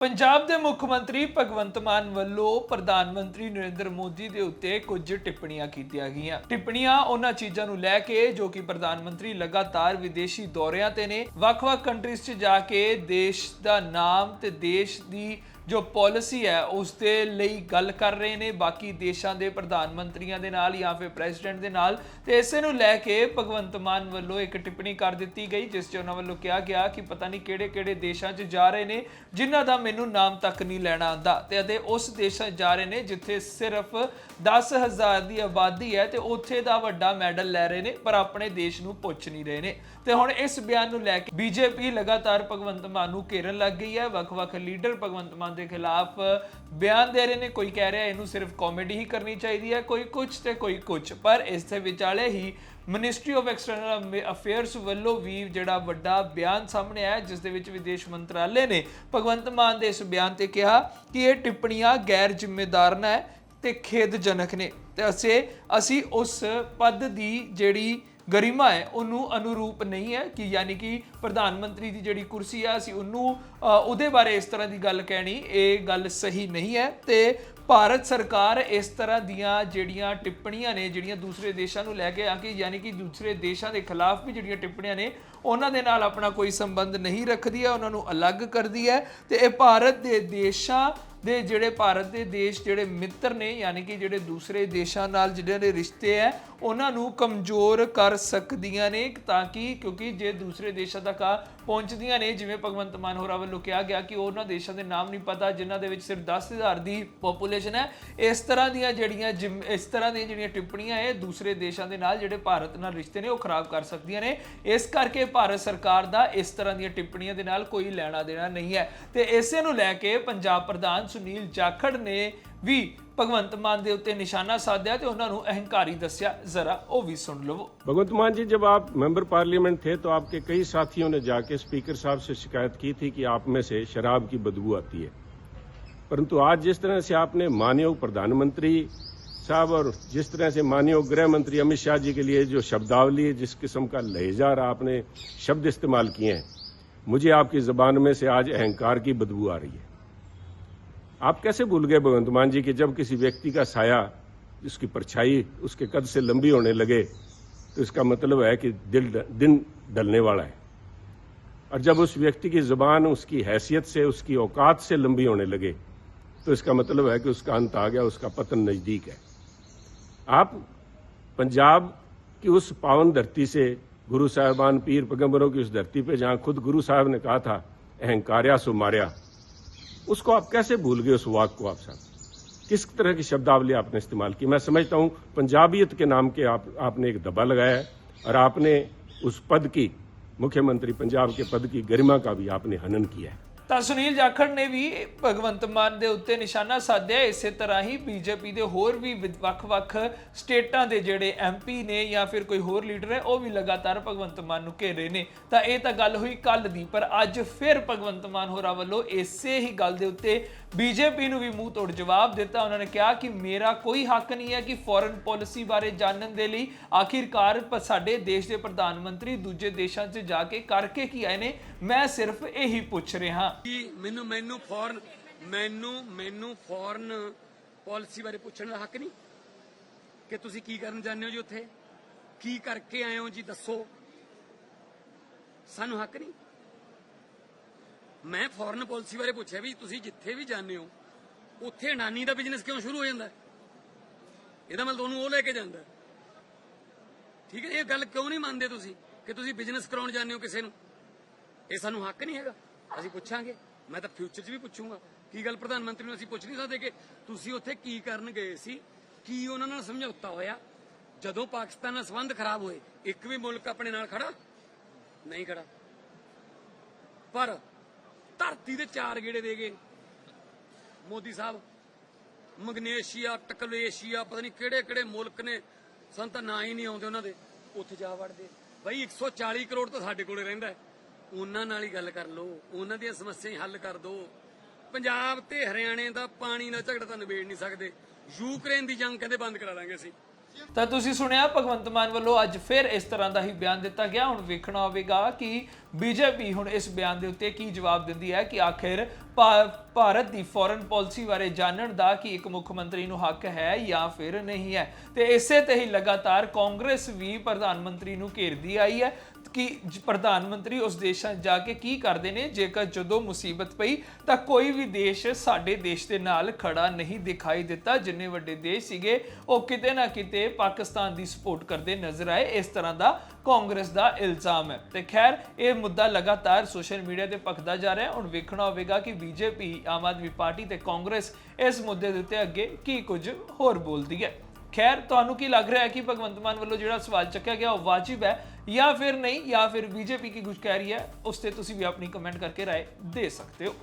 ਪੰਜਾਬ ਦੇ ਮੁੱਖ ਮੰਤਰੀ ਭਗਵੰਤ ਮਾਨ ਵੱਲੋਂ ਪ੍ਰਧਾਨ ਮੰਤਰੀ ਨਰਿੰਦਰ ਮੋਦੀ ਦੇ ਉੱਤੇ ਕੁਝ ਟਿੱਪਣੀਆਂ ਕੀਤੀਆਂ ਗਈਆਂ। ਟਿੱਪਣੀਆਂ ਉਹਨਾਂ ਚੀਜ਼ਾਂ ਨੂੰ ਲੈ ਕੇ ਜੋ ਕਿ ਪ੍ਰਧਾਨ ਮੰਤਰੀ ਲਗਾਤਾਰ ਵਿਦੇਸ਼ੀ ਦੌਰਿਆਂ ਤੇ ਨੇ। ਵੱਖ-ਵੱਖ ਕੰਟਰੀਜ਼ 'ਚ ਜਾ ਕੇ ਦੇਸ਼ ਦਾ ਨਾਮ ਤੇ ਦੇਸ਼ ਦੀ ਜੋ ਪਾਲਿਸੀ ਹੈ, ਉਸ ਦੇ ਲਈ ਗੱਲ ਕਰ ਰਹੇ ਨੇ। ਬਾਕੀ ਦੇਸ਼ਾਂ ਦੇ ਪ੍ਰਧਾਨ ਮੰਤਰੀਆਂ ਦੇ ਨਾਲ ਜਾਂ ਫਿਰ ਪ੍ਰੈਜ਼ੀਡੈਂਟ ਦੇ ਨਾਲ। ਤੇ ਇਸੇ ਨੂੰ ਲੈ ਕੇ ਭਗਵੰਤ ਮਾਨ ਵੱਲੋਂ ਇੱਕ ਟਿੱਪਣੀ ਕਰ ਦਿੱਤੀ ਗਈ, ਜਿਸ 'ਚ ਉਹਨਾਂ ਵੱਲੋਂ ਕਿਹਾ ਗਿਆ ਕਿ ਪਤਾ ਨਹੀਂ ਕਿਹੜੇ-ਕਿਹੜੇ ਦੇਸ਼ਾਂ 'ਚ ਜਾ ਰਹੇ ਨੇ, ਜਿਨ੍ਹਾਂ ਦਾ ਮੈਨੂੰ ਨਾਮ ਤੱਕ ਨਹੀਂ ਲੈਣਾ ਆਉਂਦਾ। ਤੇ ਅਤੇ ਉਸ ਦੇਸ਼ਾਂ 'ਚ ਜਾ ਰਹੇ ਨੇ, ਜਿੱਥੇ ਸਿਰਫ 10000 ਦੀ ਆਬਾਦੀ ਹੈ ਤੇ ਉੱਥੇ ਦਾ ਵੱਡਾ ਮੈਡਲ ਲੈ ਰਹੇ ਨੇ, ਪਰ ਆਪਣੇ ਦੇਸ਼ ਨੂੰ ਪੁੱਛ ਨਹੀਂ ਰਹੇ ਨੇ। ਤੇ ਹੁਣ ਇਸ ਬਿਆਨ ਨੂੰ ਲੈ ਕੇ ਬੀਜੇਪੀ ਲਗਾਤਾਰ ਭਗਵੰਤ ਮਾਨ ਨੂੰ ਘੇਰਨ ਲੱਗ ਗਈ ਹੈ। ਵੱਖ-ਵੱਖ ਲੀਡਰ ਭਗਵੰਤ ਮਾਨ ਦੇ ਖਿਲਾਫ ਬਿਆਨ ਦੇ ਰਹੇ ਨੇ, ਕੋਈ ਕਹਿ ਰਿਹਾ ਇਹਨੂੰ ਸਿਰਫ ਕਾਮੇਡੀ ਹੀ ਕਰਨੀ ਚਾਹੀਦੀ ਹੈ, ਕੋਈ ਕੁਝ ਤੇ ਕੋਈ ਕੁਝ ਪਰ ਇਸ ਦੇ ਵਿਚਾਲੇ ਹੀ ਮਿਨਿਸਟਰੀ ਆਫ ਐਕਸਟਰਨਲ ਅਫੇਅਰਸ ਵੱਲੋਂ ਵੀ ਜਿਹੜਾ ਵੱਡਾ ਬਿਆਨ ਸਾਹਮਣੇ ਆਇਆ, ਜਿਸ ਦੇ ਵਿੱਚ ਵਿਦੇਸ਼ ਮੰਤਰਾਲੇ ਨੇ ਭਗਵੰਤ ਮਾਨ ਦੇ ਇਸ ਬਿਆਨ ਤੇ ਕਿਹਾ ਕਿ ਇਹ ਟਿੱਪਣੀਆਂ ਗੈਰ ਜ਼ਿੰਮੇਦਾਰਾਨਾ ਹੈ ਤੇ ਖੇਦਜਨਕ ਨੇ। ਤੇ ਅਸੀਂ ਅਸੀਂ ਉਸ ਪਦ ਦੀ ਜਿਹੜੀ ਗਰਿਮਾ ਹੈ, ਉਹਨੂੰ ਅਨੁਰੂਪ ਨਹੀਂ ਹੈ ਕਿ ਯਾਨੀ ਕਿ ਪ੍ਰਧਾਨ ਮੰਤਰੀ ਦੀ ਜਿਹੜੀ ਕੁਰਸੀ ਆ, ਅਸੀਂ ਉਹਨੂੰ ਉਹਦੇ ਬਾਰੇ ਇਸ ਤਰ੍ਹਾਂ ਦੀ ਗੱਲ ਕਹਿਣੀ, ਇਹ ਗੱਲ ਸਹੀ ਨਹੀਂ ਹੈ ਤੇ ਭਾਰਤ ਸਰਕਾਰ ਇਸ ਤਰ੍ਹਾਂ ਦੀਆਂ ਜਿਹੜੀਆਂ ਟਿੱਪਣੀਆਂ ਨੇ, ਜਿਹੜੀਆਂ ਦੂਸਰੇ ਦੇਸ਼ਾਂ ਨੂੰ ਲੈ ਕੇ ਆ ਕੇ ਯਾਨੀ ਕਿ ਦੂਸਰੇ ਦੇਸ਼ਾਂ ਦੇ ਖਿਲਾਫ ਵੀ ਜਿਹੜੀਆਂ ਟਿੱਪਣੀਆਂ ਨੇ, ਉਹਨਾਂ ਦੇ ਨਾਲ ਆਪਣਾ ਕੋਈ ਸੰਬੰਧ ਨਹੀਂ ਰੱਖਦੀ ਹੈ, ਉਹਨਾਂ ਨੂੰ ਅਲੱਗ ਕਰਦੀ ਹੈ ਤੇ ਇਹ ਭਾਰਤ ਦੇ ਦੇਸ਼ਾਂ ਦੇ ਜਿਹੜੇ ਭਾਰਤ ਦੇ ਦੇਸ਼ ਜਿਹੜੇ ਮਿੱਤਰ ਨੇ, ਯਾਨੀ ਕਿ ਜਿਹੜੇ ਦੂਸਰੇ ਦੇਸ਼ਾਂ ਨਾਲ ਜਿਹੜੇ ਦੇ ਰਿਸ਼ਤੇ ਹੈ, ਉਹਨਾਂ ਨੂੰ ਕਮਜ਼ੋਰ ਕਰ ਸਕਦੀਆਂ ਨੇ ਤਾਂ ਕਿ, ਕਿਉਂਕਿ ਜੇ ਦੂਸਰੇ ਦੇਸ਼ਾਂ ਤੱਕ ਆ ਪਹੁੰਚਦੀਆਂ ਨੇ, ਜਿਵੇਂ ਭਗਵੰਤ ਮਾਨ ਹੋਰਾਂ ਵੱਲੋਂ ਕਿਹਾ ਗਿਆ ਕਿ ਉਹਨਾਂ ਦੇਸ਼ਾਂ ਦੇ ਨਾਮ ਨਹੀਂ ਪਤਾ, ਜਿਨ੍ਹਾਂ ਦੇ ਵਿੱਚ ਸਿਰਫ 10000 ਦੀ ਪੋਪੂਲੇਸ਼ਨ ਹੈ, ਇਸ ਤਰ੍ਹਾਂ ਦੀਆਂ ਜਿਹੜੀਆਂ ਜਿਮ- ਇਸ ਤਰ੍ਹਾਂ ਦੀਆਂ ਜਿਹੜੀਆਂ ਟਿੱਪਣੀਆਂ ਇਹ ਦੂਸਰੇ ਦੇਸ਼ਾਂ ਦੇ ਨਾਲ ਜਿਹੜੇ ਭਾਰਤ ਨਾਲ ਰਿਸ਼ਤੇ ਨੇ, ਉਹ ਖਰਾਬ ਕਰ ਸਕਦੀਆਂ ਨੇ। ਇਸ ਕਰਕੇ ਭਾਰਤ ਸਰਕਾਰ ਦਾ ਇਸ ਤਰ੍ਹਾਂ ਦੀਆਂ ਟਿੱਪਣੀਆਂ ਦੇ ਨਾਲ ਕੋਈ ਲੈਣਾ ਦੇਣਾ ਨਹੀਂ ਹੈ। ਤੇ ਇਸੇ ਨੂੰ ਲੈ ਕੇ ਪੰਜਾਬ ਪ੍ਰਧਾਨ ਸੁਨੀਲ ਜਾਖੜ ਨੇ ਵੀ ਭਗਵੰਤ ਮਾਨ ਦੇ ਉੱਤੇ ਨਿਸ਼ਾਨਾ ਸਾਧਿਆ ਤੇ ਉਹਨਾਂ ਨੂੰ ਅਹੰਕਾਰੀ ਦੱਸਿਆ ਜ਼ਰਾ ਉਹ ਵੀ ਸੁਣ ਲਵੋ भगवंत मान जी जब आप मेंबर पार्लियामेंट थे तो आपके कई साथियों ने जाके स्पीकर साहब से शिकायत की थी कि आप में से शराब की बदबू आती है परंतु आज जिस तरह से आपने मानयोग प्रधानमंत्री साहब और जिस तरह से मानयोग गृह मंत्री अमित शाह जी के लिए जो शब्दावली जिस किस्म का लहजार आपने शब्द इस्तेमाल किए हैं मुझे आपकी जबान में से आज अहंकार की बदबू आ रही है आप कैसे भूल गए भगवंत मान जी कि जब किसी व्यक्ति का साया, उसकी परछाई उसके कद से लंबी होने लगे तो इसका मतलब है कि दिल दिन ढलने वाला है। और जब उस व्यक्ति की ज़ुबान उसकी हैसियत से, उसकी औकात से लंबी होने लगे तो इसका मतलब है कि उसका अंत आ गया, उसका पतन नज़दीक है। आप पंजाब की उस पावन धरती से, गुरु साहबान पीर पैगम्बरों की उस धरती पे जहाँ खुद गुरु साहब ने कहा था अहंकार्या सो मार्या। उसको आप कैसे भूल गए उस वाक को आप साहब किस तरह की शब्दावली आपने इस्तेमाल की? मैं समझता हूँ पंजाबियत के नाम के आप, आपने एक दबा लगाया है, और आपने उस पद की, मुख्यमंत्री पंजाब के पद की गरिमा का भी आपने हनन किया है। ਤਾਂ ਸੁਨੀਲ ਜਾਖੜ ਨੇ ਵੀ ਭਗਵੰਤ ਮਾਨ ਦੇ ਉੱਤੇ ਨਿਸ਼ਾਨਾ ਸਾਧਿਆ। ਇਸੇ ਤਰ੍ਹਾਂ ਹੀ ਬੀਜੇਪੀ ਦੇ ਹੋਰ ਵੀ ਵਿ- ਵੱਖ-ਵੱਖ ਸਟੇਟਾਂ ਦੇ ਜਿਹੜੇ ਐਮਪੀ ਨੇ ਜਾਂ ਫਿਰ ਕੋਈ ਹੋਰ ਲੀਡਰ ਹੈ, ਉਹ ਵੀ ਲਗਾਤਾਰ ਭਗਵੰਤ ਮਾਨ ਨੂੰ ਘੇਰੇ ਨੇ। ਤਾਂ ਇਹ ਤਾਂ ਗੱਲ ਹੋਈ ਕੱਲ ਦੀ, ਪਰ ਅੱਜ ਫਿਰ ਭਗਵੰਤ ਮਾਨ ਹੋਰਾਂ ਵੱਲੋਂ ਇਸੇ ਹੀ ਗੱਲ ਦੇ ਉੱਤੇ ਬੀਜੇਪੀ ਨੂੰ ਵੀ ਮੂੰਹ ਤੋੜ ਜਵਾਬ ਦਿੱਤਾ। ਉਹਨਾਂ ਨੇ ਕਿਹਾ ਕਿ ਮੇਰਾ ਕੋਈ ਹੱਕ ਨਹੀਂ ਹੈ ਕਿ ਫੋਰਨ ਪਾਲਿਸੀ ਬਾਰੇ ਜਾਣਨ ਦੇ ਲਈ। ਆਖਿਰਕਾਰ ਸਾਡੇ ਦੇਸ਼ ਦੇ ਪ੍ਰਧਾਨ ਮੰਤਰੀ ਦੂਜੇ ਦੇਸ਼ਾਂ 'ਚ ਜਾ ਕੇ ਕਰਕੇ ਕੀ ਆਏ ਨੇ, ਮੈਂ ਸਿਰਫ ਇਹੀ ਪੁੱਛ ਰਿਹਾ। ਕਿ ਮੈਨੂੰ ਮੈਨੂੰ ਫੋਰਨ, ਮੈਨੂੰ ਮੈਨੂੰ ਫੋਰਨ ਪਾਲਿਸੀ ਬਾਰੇ ਪੁੱਛਣ ਦਾ ਹੱਕ ਨਹੀਂ? ਕਿ ਤੁਸੀਂ ਕੀ ਕਰਨ ਜਾਂਦੇ ਹੋ ਜੀ ਉੱਥੇ? ਕੀ ਕਰਕੇ ਆਏ ਹੋ ਜੀ ਦੱਸੋ? ਸਾਨੂੰ ਹੱਕ ਨਹੀਂ? ਮੈਂ ਫੋਰਨ ਪਾਲਿਸੀ ਬਾਰੇ ਪੁੱਛਿਆ ਵੀ ਤੁਸੀਂ ਜਿੱਥੇ ਵੀ ਜਾਂਦੇ ਹੋ, ਉੱਥੇ ਅਡਾਨੀ ਦਾ ਬਿਜ਼ਨਸ ਕਿਉਂ ਸ਼ੁਰੂ ਹੋ ਜਾਂਦਾ? ਇਹਦਾ ਮਤਲਬ ਉਹਨੂੰ ਉਹ ਲੈ ਕੇ ਜਾਂਦਾ। ਠੀਕ ਹੈ, ਇਹ ਗੱਲ ਕਿਉਂ ਨਹੀਂ ਮੰਨਦੇ ਤੁਸੀਂ ਕਿ ਤੁਸੀਂ ਬਿਜ਼ਨਸ ਕਰਾਉਣ ਜਾਂਦੇ ਹੋ ਕਿਸੇ ਨੂੰ? ਇਹ ਸਾਨੂੰ ਹੱਕ ਨਹੀਂ ਹੈਗਾ। ਅਸੀਂ ਪੁੱਛਾਂਗੇ। ਮੈਂ ਤਾਂ ਫਿਊਚਰ 'ਚ ਵੀ ਪੁੱਛੂੰਗਾ। ਕੀ ਗੱਲ ਪ੍ਰਧਾਨ ਮੰਤਰੀ ਨੂੰ ਅਸੀਂ ਪੁੱਛ ਨਹੀਂ ਸਕਦੇ ਕਿ ਤੁਸੀਂ ਉੱਥੇ ਕੀ ਕਰਨ ਗਏ ਸੀ? ਕੀ ਉਹਨਾਂ ਨਾਲ ਸਮਝੌਤਾ ਹੋਇਆ? ਜਦੋਂ ਪਾਕਿਸਤਾਨ ਨਾਲ ਸੰਬੰਧ ਖਰਾਬ ਹੋਏ, ਇੱਕ ਵੀ ਮੁਲਕ ਆਪਣੇ ਨਾਲ ਖੜਾ? ਨਹੀਂ ਖੜਾ। ਪਰ ਧਰਤੀ ਦੇ ਚਾਰ ਗੇੜੇ ਦੇ ਗਏ। ਮੋਦੀ ਸਾਹਿਬ, ਮਗਨੇਸ਼ੀਆ, ਟਕਲੇਸ਼ੀਆ, ਪਤਾ ਨਹੀਂ ਕਿਹੜੇ ਕਿਹੜੇ ਮੁਲਕ ਨੇ। ਸਾਨੂੰ ਤਾਂ ਨਾਂ ਹੀ ਨਹੀਂ ਆਉਂਦੇ ਉਹਨਾਂ ਦੇ। ਉੱਥੇ ਜਾ ਵੜਦੇ। ਬਈ 140 ਕਰੋੜ ਤਾਂ ਸਾਡੇ ਕੋਲੇ ਰਹਿੰਦਾ ਉਹਨਾਂ ਨਾਲ ਹੀ ਗੱਲ ਕਰ ਲਓ, ਉਹਨਾਂ ਦੀਆਂ ਸਮੱਸਿਆਵਾਂ ਹੱਲ ਕਰ ਦਿਓ ਪੰਜਾਬ ਤੇ ਹਰਿਆਣੇ ਦਾ ਪਾਣੀ ਦਾ ਝਗੜਾ ਤਾਂ ਨਿਬੇੜ ਨਹੀਂ ਸਕਦੇ। ਯੂਕਰੇਨ ਦੀ ਜੰਗ ਕਹਿੰਦੇ ਬੰਦ ਕਰਾ ਦਾਂਗੇ ਅਸੀਂ। ਤਾਂ ਤੁਸੀਂ ਸੁਣਿਆ, ਭਗਵੰਤ ਮਾਨ ਵੱਲੋਂ ਅੱਜ ਫਿਰ ਇਸ ਤਰ੍ਹਾਂ ਦਾ ਹੀ ਬਿਆਨ ਦਿੱਤਾ ਗਿਆ। ਹੁਣ ਵੇਖਣਾ ਹੋਵੇਗਾ ਕਿ ਬੀਜੇਪੀ ਹੁਣ ਇਸ ਬਿਆਨ ਦੇ ਉੱਤੇ ਕੀ ਜਵਾਬ ਦਿੰਦੀ ਹੈ ਕਿ ਆਖਿਰ ਭਾਰਤ ਦੀ ਫੋਰਨ ਪਾਲਿਸੀ ਬਾਰੇ ਜਾਣਨ ਦਾ ਕਿ ਇੱਕ ਮੁੱਖ ਮੰਤਰੀ ਨੂੰ ਹੱਕ ਹੈ ਜਾਂ ਫਿਰ ਨਹੀਂ ਹੈ। ਤੇ ਇਸੇ ਤੇ ਹੀ ਲਗਾਤਾਰ ਕਾਂਗਰਸ ਵੀ ਪ੍ਰਧਾਨ ਮੰਤਰੀ ਨੂੰ ਘੇਰਦੀ ਆਈ ਹੈ। ਕਿ ਪ੍ਰਧਾਨ ਮੰਤਰੀ ਉਸ ਦੇਸ਼ਾਂ ਜਾ ਕੇ ਕੀ ਕਰਦੇ ਨੇ? ਜੇਕਰ ਜਦੋਂ ਮੁਸੀਬਤ ਪਈ ਤਾਂ ਕੋਈ ਵੀ ਦੇਸ਼ ਸਾਡੇ ਦੇਸ਼ ਦੇ ਨਾਲ ਖੜਾ ਨਹੀਂ ਦਿਖਾਈ ਦਿੱਤਾ। ਜਿੰਨੇ ਵੱਡੇ ਦੇਸ਼ ਸੀਗੇ, ਉਹ ਕਿਤੇ ਨਾ ਕਿਤੇ ਪਾਕਿਸਤਾਨ ਦੀ ਸਪੋਰਟ ਕਰਦੇ ਨਜ਼ਰ ਆਏ। ਇਸ ਤਰ੍ਹਾਂ ਦਾ ਕਾਂਗਰਸ ਦਾ ਇਲਜ਼ਾਮ ਹੈ। ਤੇ ਖੈਰ, ਇਹ ਮੁੱਦਾ ਲਗਾਤਾਰ ਸੋਸ਼ਲ ਮੀਡੀਆ ਤੇ ਭਖਦਾ ਜਾ ਰਿਹਾ ਹੈ। ਹੁਣ ਵੇਖਣਾ ਹੋਵੇਗਾ ਕਿ ਬੀਜੇਪੀ, ਆਮ ਆਦਮੀ ਪਾਰਟੀ ਤੇ ਕਾਂਗਰਸ ਇਸ ਮੁੱਦੇ ਦੇ ਉੱਤੇ ਅੱਗੇ ਕੀ ਕੁਝ ਹੋਰ ਬੋਲਦੀ ਹੈ। ਖੈਰ, ਤੁਹਾਨੂੰ ਕੀ ਲੱਗ ਰਿਹਾ ਹੈ ਕਿ ਭਗਵੰਤ ਮਾਨ ਵੱਲੋਂ ਜਿਹੜਾ ਸਵਾਲ ਚੱਕਿਆ ਗਿਆ, ਉਹ ਵਾਜਿਬ ਹੈ? ਜਾਂ ਫਿਰ ਨਹੀਂ, ਜਾਂ ਫਿਰ ਬੀਜੇਪੀ ਕੀ ਕੁਝ ਕਹਿ ਰਹੀ ਹੈ, ਉਸ ਤੇ ਤੁਸੀਂ ਵੀ ਆਪਣੀ ਕਮੈਂਟ ਕਰਕੇ ਰਾਏ ਦੇ ਸਕਦੇ ਹੋ।